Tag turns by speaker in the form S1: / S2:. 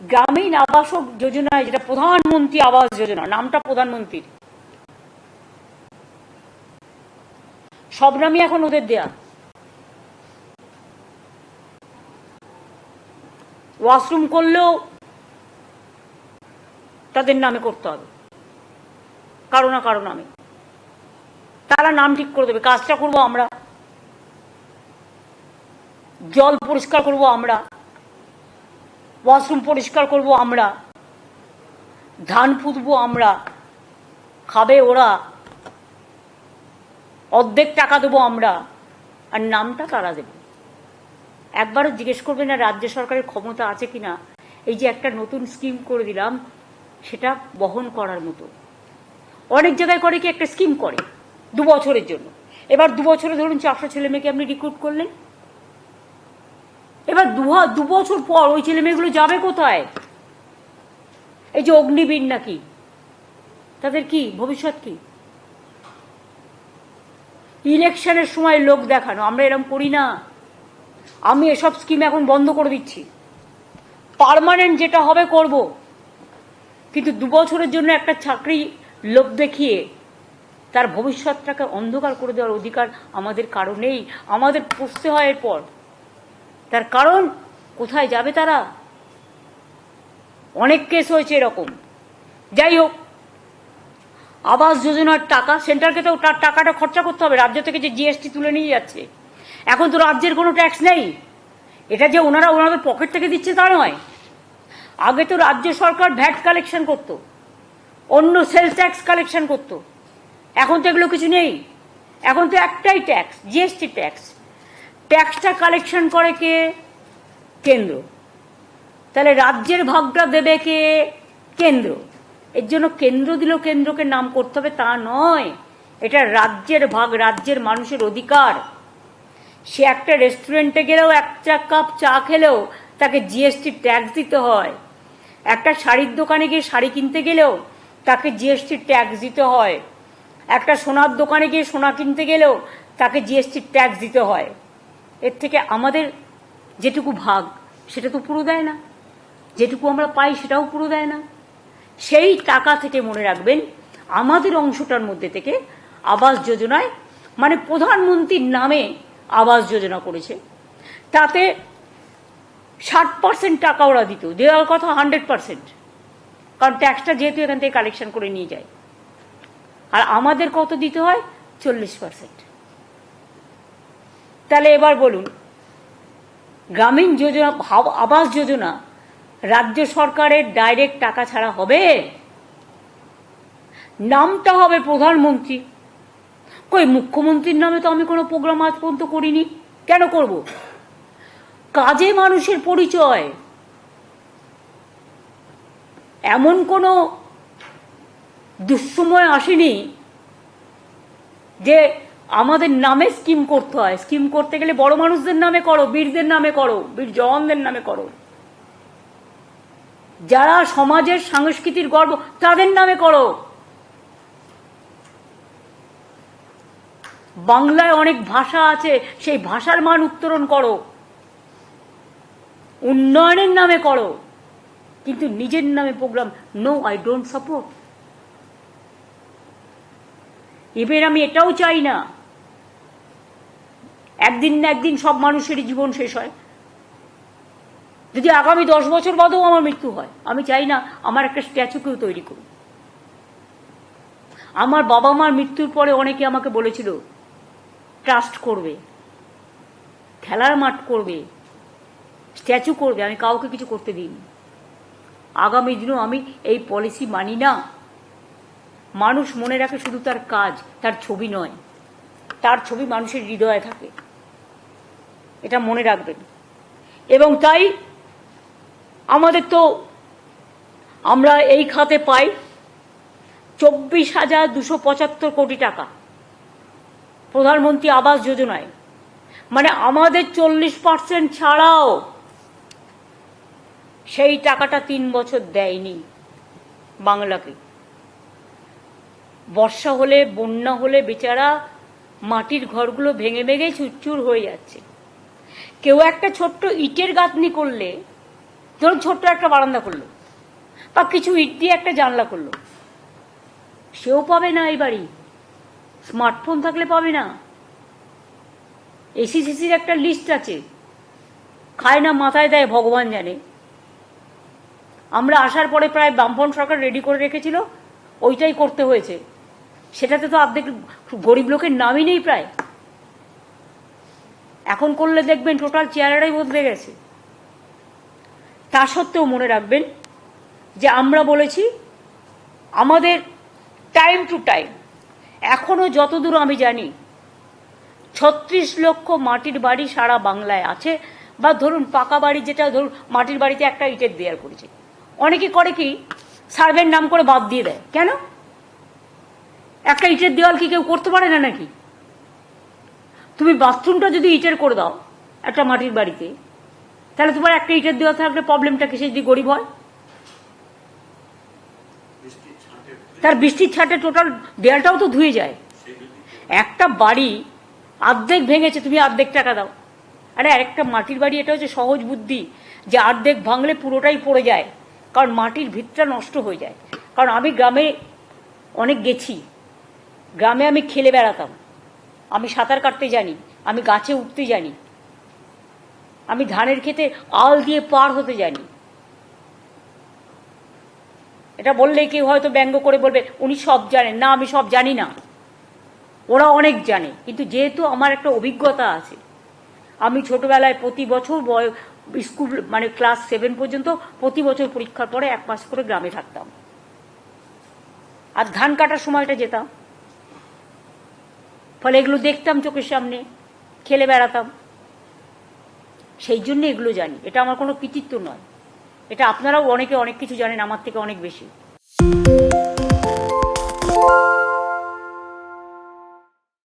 S1: গ্রামীণ আবাস যোজনায় যেটা প্রধানমন্ত্রী আবাস যোজনা, নামটা প্রধানমন্ত্রীর। সব নামই এখন ওদের দেয়া। ওয়াশরুম করলেও তাদের নামে করতে হবে। কারও না কারও নামে। তারা নাম ঠিক করে দেবে। কাজটা করব আমরা। জল পরিষ্কার করব আমরা। ওয়াশরুম পরিষ্কার করব আমরা। ধান পুঁতবো আমরা। খাবে ওরা। অর্ধেক টাকা দেবো আমরা। আর নামটা তারা দেবে। একবারও জিজ্ঞেস করবে না রাজ্য সরকারের ক্ষমতা আছে কিনা। এই যে একটা নতুন স্কিম করে দিলাম, সেটা বহন করার মতো। অনেক জায়গায় করে কি একটা স্কিম করে, দু বছরের জন্য। এবার দু বছরে ধরুন চারশো ছেলে মেয়েকে আপনি রিক্রুট করলেন। এবার দু বছর পর ওই ছেলে মেয়েগুলো যাবে কোথায়? এই যে অগ্নিবীর নাকি? তাদের কি? ভবিষ্যৎ কি? ইলেকশনের সময় লোক দেখানো, আমরা এরকম করি না। আমি এসব স্কিম এখন বন্ধ করে দিচ্ছি। পার্মানেন্ট যেটা হবে করব। কিন্তু দু বছরের জন্য একটা চাকরি লোভ দেখিয়ে তার ভবিষ্যৎটাকে অন্ধকার করে দেওয়ার অধিকার আমাদের কারণেই আমাদের পুষতে হয় এরপর। তার কারণ, কোথায় যাবে তারা? অনেক কেস হয়েছে এরকম। যাই হোক, আবাস যোজনার টাকা সেন্টারকে তো তার টাকাটা খরচা করতে হবে, রাজ্য থেকে যে জিএসটি তুলে নিয়ে যাচ্ছে। এখন তো রাজ্যের কোনো ট্যাক্স নেই। এটা যে ওনারা ওনাদের পকেট থেকে দিচ্ছে তা নয়। আগে তো রাজ্য সরকার ভ্যাট কালেকশন করত, অন্য সেলস ট্যাক্স কালেকশন করত। এখন তো এগুলো কিছু নেই। এখন তো একটাই ট্যাক্স জিএসটি ট্যাক্স ট্যাক্সটা কালেকশন করে কে? কেন্দ্র। তাহলে রাজ্যের ভাগটা দেবে কে? কেন্দ্র। এর জন্য কেন্দ্র দিল কেন্দ্রকে নাম করতে হবে, তা নয়। এটা রাজ্যের ভাগ, রাজ্যের মানুষের অধিকার। সে একটা রেস্টুরেন্টে গেলেও একটা কাপ চা খেলেও তাকে জিএসটি ট্যাক্স দিতে হয়। একটা শাড়ির দোকানে গিয়ে শাড়ি কিনতে গেলেও তাকে জিএসটি ট্যাক্স দিতে হয়। একটা সোনার দোকানে গিয়ে সোনা কিনতে গেলেও তাকে জিএসটি ট্যাক্স দিতে হয়। এর থেকে আমাদের যেটুকু ভাগ, সেটা তো পুরো দেয় না। যেটুকু আমরা পাই, সেটাও পুরো দেয় না। সেই টাকা থেকে মনে রাখবেন, আমাদের অংশটার মধ্যে থেকে আবাস যোজনায় মানে প্রধানমন্ত্রীর নামে আবাস যোজনা করেছে। তাতে ষাট পার্সেন্ট টাকা ওরা দিত। দেওয়ার কথা হান্ড্রেড পার্সেন্ট কারণ ট্যাক্সটা যেহেতু এখান থেকে কালেকশন করে নিয়ে যায়। আর আমাদের কত দিতে হয়? চল্লিশ পার্সেন্ট তাহলে এবার বলুন, গ্রামীণ যোজনা আবাস যোজনা রাজ্য সরকারের ডাইরেক্ট টাকা ছাড়া হবে? নামটা হবে প্রধানমন্ত্রী। কই, মুখ্যমন্ত্রীর নামে তো আমি কোনো প্রোগ্রাম আজ পর্যন্ত করিনি। কেন করব? কাজে মানুষের পরিচয়। এমন কোনো দুঃসময় আসেনি যে আমাদের নামে স্কিম করতে হয়। স্কিম করতে গেলে বড় মানুষদের নামে করো, বীরদের নামে করো, বীর জওয়ানদের নামে করো। যারা সমাজের সংস্কৃতির গর্ব, তাদের নামে করো। বাংলায় অনেক ভাষা আছে, সেই ভাষার মান উত্তরণ করো। উন্নয়নের নামে করো। কিন্তু নিজের নামে program no I don't support এবার আমি এটাও চাই না একদিন না একদিন সব মানুষেরই জীবন শেষ হয়। যদি আগামী দশ বছর বাদেও আমার মৃত্যু হয়, আমি চাই না আমার একটা স্ট্যাচু কেউ তৈরি করুন আমার বাবা মার মৃত্যুর পরে অনেকে আমাকে বলেছিল ট্রাস্ট করবে, খেলার মাঠ করবে স্ট্যাচু করবে, আমি কাউকে কিছু করতে দিইনি। আগামী দিনেও আমি এই পলিসি মানি না। মানুষ মনে রাখে শুধু তার কাজ, তার ছবি নয়, তার ছবি মানুষের হৃদয়ে থাকে। এটা মনে রাখবেন। এবং তাই আমাদের তো আমরা এই খাতে পাই চব্বিশ হাজার দুশো পঁচাত্তর কোটি টাকা। প্রধানমন্ত্রী আবাস যোজনায়। মানে আমাদের চল্লিশ পার্সেন্ট ছাড়াও সেই টাকাটা তিন বছর দেয়নি বাংলাকে। বর্ষা হলে, বন্যা হলে বেচারা মাটির ঘরগুলো ভেঙে ভেঙে চুরচুর হয়ে যাচ্ছে। কেউ একটা ছোট্ট ইটের গাঁথনি করলে, ধরুন ছোট্ট একটা বারান্দা করল, বা কিছু ইট দিয়ে একটা জানলা করল, সেও পাবে না এই বাড়ি, স্মার্টফোন থাকলে পাবে না এসি সিসির একটা লিস্ট আছে, খায় না মাথায় দেয় ভগবান জানে। আমরা আসার পরে প্রায় বামফ্রন্ট সরকার রেডি করে রেখেছিল, ওইটাই করতে হয়েছে। সেটাতে তো অর্ধেক গরিব লোকের নামই নেই প্রায়। এখন করলে দেখবেন টোটাল চেয়ারেরাই বদলে গেছে। তা সত্ত্বেও মনে রাখবেন যে আমরা বলেছি, আমাদের টাইম টু টাইম এখনও যতদূর আমি জানি, ছত্রিশ লক্ষ মাটির বাড়ি সারা বাংলায় আছে বা ধরুন পাকা বাড়ি যেটা ধরুন মাটির বাড়িতে একটা ইটের দেয়াল করেছে। অনেকে করে কি সার্ভের নাম করে বাদ দিয়ে দেয়। কেন? একটা ইটের দেওয়াল কি কেউ করতে পারে না নাকি? তুমি বাথরুমটা যদি ইটের করে দাও, একটা মাটির বাড়িতে, তাহলে তোমার একটা ইটের দেওয়া থাকলে প্রবলেমটা কিসে যদি গরিব হয়? তার বৃষ্টির ছাটে টোটাল দেয়ালটাও তো ধুয়ে যায়। একটা বাড়ি অর্ধেক ভেঙেছে, তুমি অর্ধেক টাকা দাও। আরে একটা মাটির বাড়ি, এটা হচ্ছে সহজ বুদ্ধি যে অর্ধেক ভাঙলে পুরোটাই পড়ে যায়, কারণ মাটির ভিতটা নষ্ট হয়ে যায়। কারণ আমি গ্রামে অনেক গেছি, গ্রামে আমি খেলে বেড়াতাম। আমি সাঁতার কাটতে জানি, আমি গাছে উঠতে জানি, আমি ধানের খেতে আল দিয়ে পার হতে জানি। এটা বললে কেউ হয়তো ব্যঙ্গ করে বলবে, উনি সব জানেন। না, আমি সব জানি না। ওরা অনেক জানে, কিন্তু যেহেতু আমার একটা অভিজ্ঞতা আছে, আমি ছোটবেলায় প্রতি বছর স্কুল মানে ক্লাস সেভেন পর্যন্ত প্রতি বছর পরীক্ষার পরে এক মাস করে গ্রামে থাকতাম। আর ধান কাটার সময়টা যেতাম ফলে এগুলো দেখতাম চোখের সামনে, খেলে বেড়াতাম। সেই জন্য এগুলো জানি। এটা আমার কোনো কৃতিত্ব নয়। এটা আপনারাও অনেকে অনেক কিছু জানেন, আমার থেকে অনেক বেশি।